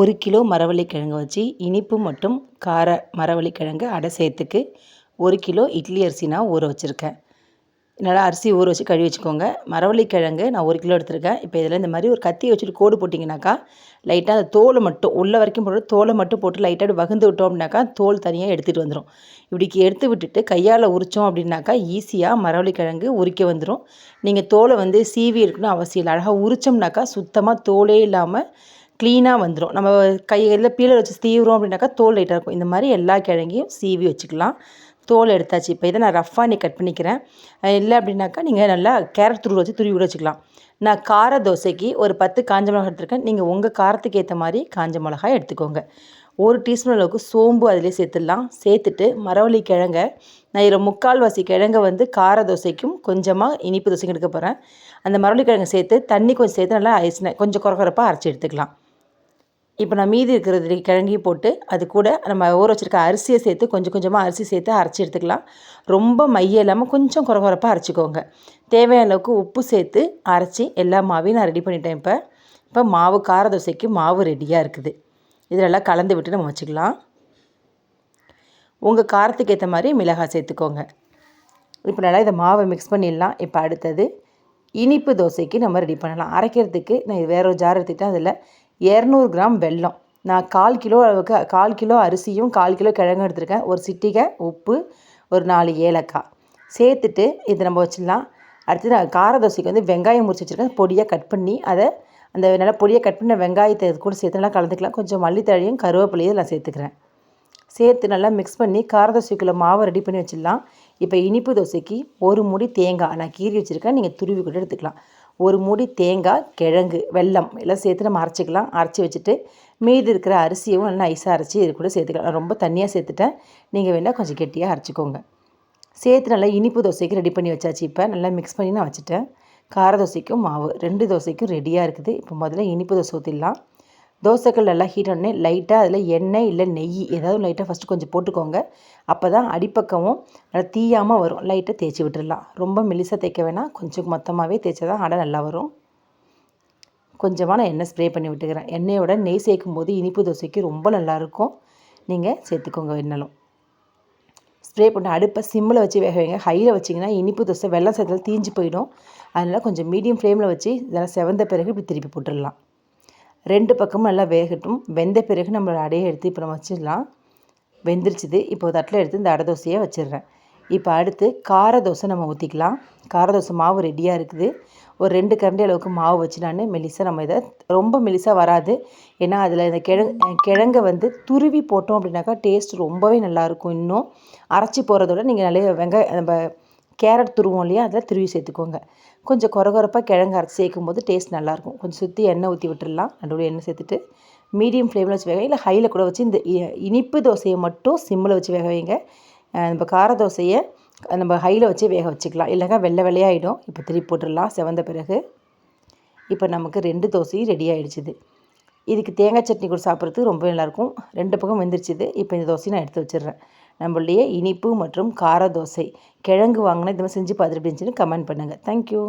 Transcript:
ஒரு கிலோ மரவள்ளிக்கிழங்கு வச்சு இனிப்பு மற்றும் கார மரவள்ளிக்கிழங்கு அடை சேர்த்துக்கு ஒரு கிலோ இட்லி அரிசி நான் ஊற வச்சுருக்கேன். நல்லா அரிசி ஊற வச்சு கழுவி வச்சுக்கோங்க. மரவள்ளிக்கிழங்கு நான் ஒரு கிலோ எடுத்திருக்கேன். இப்போ இதில் இந்த மாதிரி ஒரு கத்தியை வச்சுட்டு கோடு போட்டிங்கனாக்கா லைட்டாக அந்த தோலை மட்டும் உள்ள வரைக்கும் போட்டு தோலை மட்டும் போட்டு லைட்டாக வகுந்து விட்டோம் அப்படின்னாக்கா தோல் தனியாக எடுத்துகிட்டு வந்துடும் இப்படிக்கு எடுத்து விட்டுட்டு கையால் உரித்தோம் அப்படின்னாக்கா ஈஸியாக மரவள்ளிக்கிழங்கு உரிக்க வந்துடும் நீங்கள் தோலை வந்து சீவி இருக்கணும் அவசியம் இல்லை. அழகாக உரித்தோம்னாக்கா சுத்தமாக தோலே இல்லாமல் க்ளீனாக வந்துடும் நம்ம கையில் பீலர் வச்சு சீவுறோம் அப்படின்னாக்கா தோல் லைட்டாக இருக்கும். இந்த மாதிரி எல்லா கிழங்கையும் சீவி வச்சுக்கலாம். தோல் எடுத்தாச்சு. இப்போ இதை நான் ரஃப்பாக நீ கட் பண்ணிக்கிறேன். இல்லை அப்படின்னாக்கா நீங்கள் நல்லா கேரட் துருவி வச்சு துருவி கூட வச்சுக்கலாம். நான் கார தோசைக்கு ஒரு பத்து காஞ்ச மிளகா எடுத்துருக்கேன். நீங்கள் உங்கள் காரத்துக்கு ஏற்ற மாதிரி காஞ்ச மிளகாய் எடுத்துக்கோங்க. ஒரு டீஸ்பூன் அளவுக்கு சோம்பு அதிலே சேர்த்துடலாம். சேர்த்துட்டு மரவள்ளி கிழங்க நான் இதில் முக்கால்வாசி கிழங்க வந்து கார தோசைக்கும் கொஞ்சமாக இனிப்பு தோசைக்கும் எடுக்க போகிறேன் அந்த மரவள்ளி கிழங்கு சேர்த்து தண்ணி கொஞ்சம் சேர்த்து நல்லா ஐஸ் கொஞ்சம் குறக்குறப்பாக அரைச்சி எடுத்துக்கலாம். இப்போ நான் மீதி இருக்கிறது கிழங்கி போட்டு அது கூட நம்ம ஊற வச்சுருக்க அரிசியை சேர்த்து கொஞ்சம் கொஞ்சமாக அரிசி சேர்த்து அரைச்சி எடுத்துக்கலாம். ரொம்ப மைய இல்லாமல் கொஞ்சம் குறை குறைப்பாக அரைச்சிக்கோங்க. தேவையான அளவுக்கு உப்பு சேர்த்து அரைச்சி எல்லா மாவையும் நான் ரெடி பண்ணிட்டேன் இப்போ. இப்போ மாவு கார தோசைக்கு மாவு ரெடியாக இருக்குது. இதிலெல்லாம் கலந்து விட்டு நம்ம வச்சுக்கலாம். உங்கள் காரத்துக்கு ஏற்ற மாதிரி மிளகாய் சேர்த்துக்கோங்க. இப்போ நல்லா இதை மாவை மிக்ஸ் பண்ணிடலாம். இப்போ அடுத்தது இனிப்பு தோசைக்கு நம்ம ரெடி பண்ணலாம். அரைக்கிறதுக்கு நான் வேற ஒரு ஜார் எடுத்துக்கிட்டேன். அதில் இரநூறு கிராம் வெல்லம். நான் கால் கிலோ அளவுக்கு கால் கிலோ அரிசியும் கால் கிலோ கிழங்கும் எடுத்திருக்கேன். ஒரு சிட்டிகை உப்பு ஒரு நாலு ஏலக்காய். சேர்த்துட்டு இதை நம்ம வச்சிடலாம். அடுத்து நான் கார தோசைக்கு வந்து வெங்காயம் முறிச்சு வச்சுருக்கேன். பொடியாக கட் பண்ணி அதை அந்த நல்லா பொடியாக கட் பண்ண வெங்காயத்தை இது கூட சேர்த்து நல்லா கலந்துக்கலாம். கொஞ்சம் மல்லித்தழையும் கருவேப்பிலையும் நான் சேர்த்துக்கிறேன். சேர்த்து நல்லா மிக்ஸ் பண்ணி கார தோசைக்குள்ளே மாவை ரெடி பண்ணி வச்சிடலாம். இப்போ இனிப்பு தோசைக்கு ஒரு மூடி தேங்காய் நான் கீறி வச்சுருக்கேன். நீங்கள் துருவி கூட எடுத்துக்கலாம். ஒரு மூடி தேங்காய் கிழங்கு வெல்லம் எல்லாம் சேர்த்து நம்ம அரைச்சிக்கலாம். அரைச்சி வச்சுட்டு மீதி இருக்கிற அரிசியும் நல்லா நைஸாக அரைச்சி இது கூட சேர்த்துக்கலாம். ரொம்ப தண்ணியாக சேர்த்துட்டேன். நீங்கள் வேணால் கொஞ்சம் கெட்டியாக அரைச்சிக்கோங்க. சேர்த்து நல்லா இனிப்பு தோசைக்கு ரெடி பண்ணி வச்சாச்சு. இப்போ நல்லா மிக்ஸ் பண்ணி நான் வச்சுட்டேன். கார தோசைக்கும் மாவு ரெண்டு தோசைக்கும் ரெடியாக இருக்குது. இப்போ முதல்ல இனிப்பு தோசை ஊற்றிடலாம் தோசைகள் நல்லா ஹீட் ஆனே லைட்டாக அதில் எண்ணெய் இல்லை நெய் ஏதாவது லைட்டாக ஃபஸ்ட்டு கொஞ்சம் போட்டுக்கோங்க. அப்போ தான் அடிப்பக்கமும் நல்லா தீயாமல் வரும். லைட்டாக தேய்ச்சி விட்டுடலாம் ரொம்ப மெலிசாக தேய்க்க வேணாம். கொஞ்சம் மொத்தமாகவே தேய்ச்சா தான் அடை நல்லா வரும். கொஞ்சமாக நான் எண்ணெய் ஸ்ப்ரே பண்ணி விட்டுக்கிறேன். எண்ணெயோட நெய் சேர்க்கும் போது இனிப்பு தோசைக்கு ரொம்ப நல்லாயிருக்கும் நீங்கள் சேர்த்துக்கோங்க வேணாலும் ஸ்ப்ரே பண்ண அடுப்பை சிம்மில் வச்சு வேக வைங்க. ஹையில் வச்சிங்கன்னா இனிப்பு தோசை வெள்ளம் சேர்த்தாலும் தீஞ்சு போயிடும். அதனால் கொஞ்சம் மீடியம் ஃப்ளேமில் வச்சு இதெல்லாம் செவந்த பிறகு இப்படி திருப்பி போட்டுடலாம் ரெண்டு பக்கமும் நல்லா வேகட்டும். வெந்த பிறகு நம்மளோட அடையை எடுத்து இப்போ நம்ம வச்சிடலாம். வெந்துருச்சுது. இப்போ தட்டில் எடுத்து இந்த அடை தோசையை வச்சிடுறேன். இப்போ அடுத்து கார தோசை நம்ம ஊற்றிக்கலாம் கார தோசை மாவு ரெடியாக இருக்குது. ஒரு ரெண்டு கரண்டி அளவுக்கு மாவு வச்சு நான் மெலிசாக நம்ம இதை ரொம்ப மெலிசாக வராது. ஏன்னா அதில் இந்த கிழங்கு கிழங்கை வந்து துருவி போட்டோம் அப்படின்னாக்கா டேஸ்ட் ரொம்பவே நல்லாயிருக்கும் இன்னும். அரைச்சி போகிறதோட நீங்கள் நிறைய வெங்காயம் நம்ம கேரட் துருவோம் இல்லையா அதில் துருவி சேர்த்துக்கோங்க. கொஞ்சம் குறகுறப்பாக கிழங்கு அரைச்சி சேர்க்கும் போது டேஸ்ட் நல்லாயிருக்கும். கொஞ்சம் சுற்றி எண்ணெய் ஊற்றி விட்டுடலாம். நடுவில் எண்ணெய் சேர்த்துட்டு மீடியம் ஃப்ளேமில் வச்சு வேக இல்லை ஹையில் கூட வச்சு இந்த இனிப்பு தோசையை மட்டும் சிம்மில் வச்சு வேக வைங்க. நம்ம கார தோசையை நம்ம ஹையில் வச்சு வேக வச்சுக்கலாம். இல்லைங்க வெள்ளை வெள்ளையாகிடும் இப்போ திருப்பி போட்டுடலாம். செவந்த பிறகு இப்போ நமக்கு ரெண்டு தோசையும் ரெடி ஆகிடுச்சிது இதுக்கு தேங்காய் சட்னி கூட சாப்பிட்றதுக்கு ரொம்ப நல்லாயிருக்கும். ரெண்டு பக்கம் வெந்துருச்சுது. இப்போ இந்த தோசையை நான் எடுத்து வச்சிடுறேன். நம்மளுடைய இனிப்பு மற்றும் கார தோசை. கிழங்கு வாங்கினா இந்த மாதிரி செஞ்சு பார்த்துட்டு இருந்துச்சுன்னு கமெண்ட் பண்ணுங்கள் தேங்க்யூ